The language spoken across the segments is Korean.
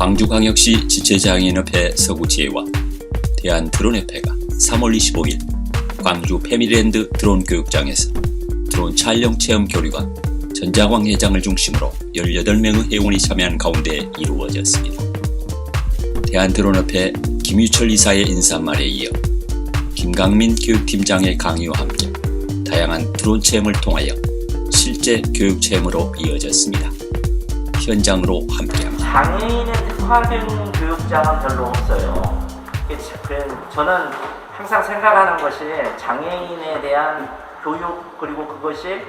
광주광역시 지체장애인협회 서구지회와 대한드론협회가 3월 25일 광주 패밀랜드 드론 교육장에서 드론 촬영 체험 교류가 전자광 회장을 중심으로 18명의 회원이 참여한 가운데 이루어졌습니다. 대한드론협회 김유철 이사의 인사말에 이어 김강민 교육팀장의 강의와 함께 다양한 드론 체험을 통하여 실제 교육 체험으로 이어졌습니다. 현장으로 함께합니다. 특화된 교육장은 별로 없어요. 그- 그- 저는 항상 생각하는 것이 장애인에 대한 교육 그리고 그것이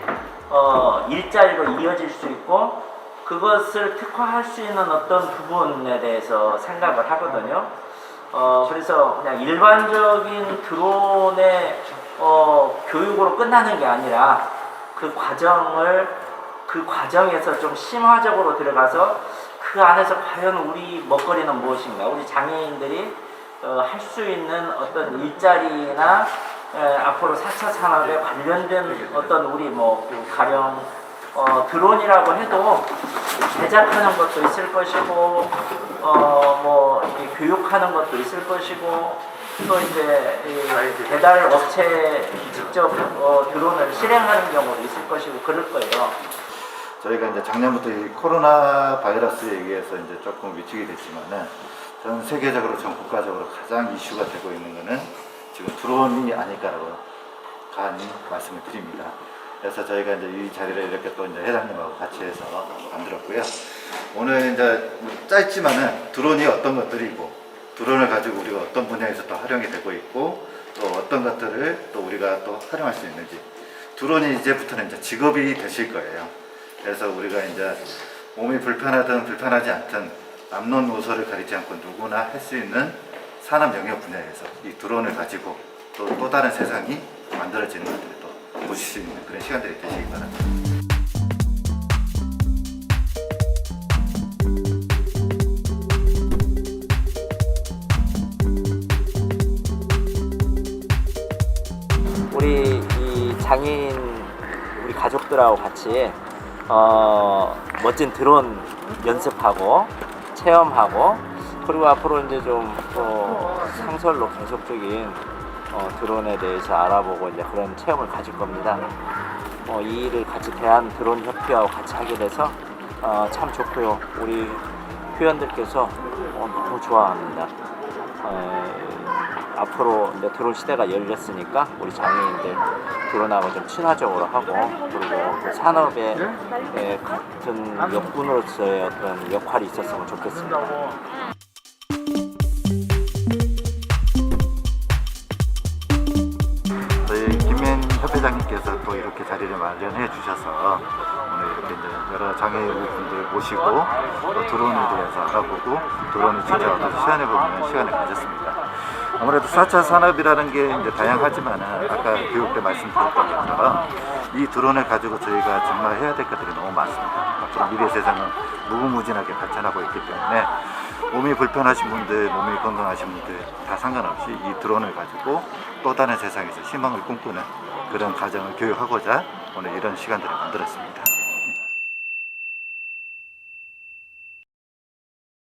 어, 일자리로 이어질 수 있고 그것을 특화할 수 있는 어떤 부분에 대해서 생각을 하거든요. 어, 그래서 그냥 일반적인 드론의 어, 교육으로 끝나는 게 아니라 그 과정을 그 과정에서 좀 심화적으로 들어가서 그 안에서 과연 우리 먹거리는 무엇인가, 우리 장애인들이 어, 할 수 있는 어떤 일자리나 에, 앞으로 4차 산업에 관련된 어떤 우리 뭐그 가령 어, 드론이라고 해도 제작하는 것도 있을 것이고 어뭐 교육하는 것도 있을 것이고 또 이제 이 배달 업체 직접 어, 드론을 실행하는 경우도 있을 것이고 그럴 거예요. 저희가 이제 작년부터 이 코로나 바이러스에 의해서 이제 조금 위축이 됐지만은 전 세계적으로 전 국가적으로 가장 이슈가 되고 있는 거는 지금 드론이 아닐까라고 간이 말씀을 드립니다. 그래서 저희가 이제 이 자리를 이렇게 또 이제 회장님하고 같이 해서 만들었고요. 오늘 이제 짧지만은 드론이 어떤 것들이고 드론을 가지고 우리가 어떤 분야에서 또 활용이 되고 있고 또 어떤 것들을 또 우리가 또 활용할 수 있는지 드론이 이제부터는 이제 직업이 되실 거예요. 그래서 우리가 이제 몸이 불편하든 불편하지 않든 남녀노소를 가리지 않고 누구나 할 수 있는 산업 영역 분야에서 이 드론을 가지고 또 또 다른 세상이 만들어지는 것들을 또 보실 수 있는 그런 시간들이 되시기 바랍니다. 우리 이 장애인 우리 가족들하고 같이 어, 멋진 드론 연습하고 체험하고 그리고 앞으로 이제 좀 어, 상설로 계속적인 어, 드론에 대해서 알아보고 이제 그런 체험을 가질 겁니다. 어, 이 일을 같이 대한 드론 협회하고 같이 하게 돼서 어, 참 좋고요. 우리 회원들께서 어, 너무 좋아합니다. 어, 앞으로 이제 드론 시대가 열렸으니까 우리 장애인들 드론하고 좀 친화적으로 하고 그리고 그 산업의 에, 같은 역군으로서의 어떤 역할이 있었으면 좋겠습니다. 저희 김민 협회장님께서 또 이렇게 자리를 마련해 주셔서 오늘 이렇게 이제 여러 장애인분들 모시고 또 드론에 대해서 알아보고 드론을 직접 와서 시연해 보는 시간을 가졌습니다. 아무래도 4차 산업이라는 게 이제 다양하지만은 아까 교육 때 말씀드렸던 것처럼 이 드론을 가지고 저희가 정말 해야 될 것들이 너무 많습니다. 앞으로 미래 세상은 무궁무진하게 발전하고 있기 때문에 몸이 불편하신 분들, 몸이 건강하신 분들 다 상관없이 이 드론을 가지고 또 다른 세상에서 희망을 꿈꾸는 그런 가정을 교육하고자 오늘 이런 시간들을 만들었습니다.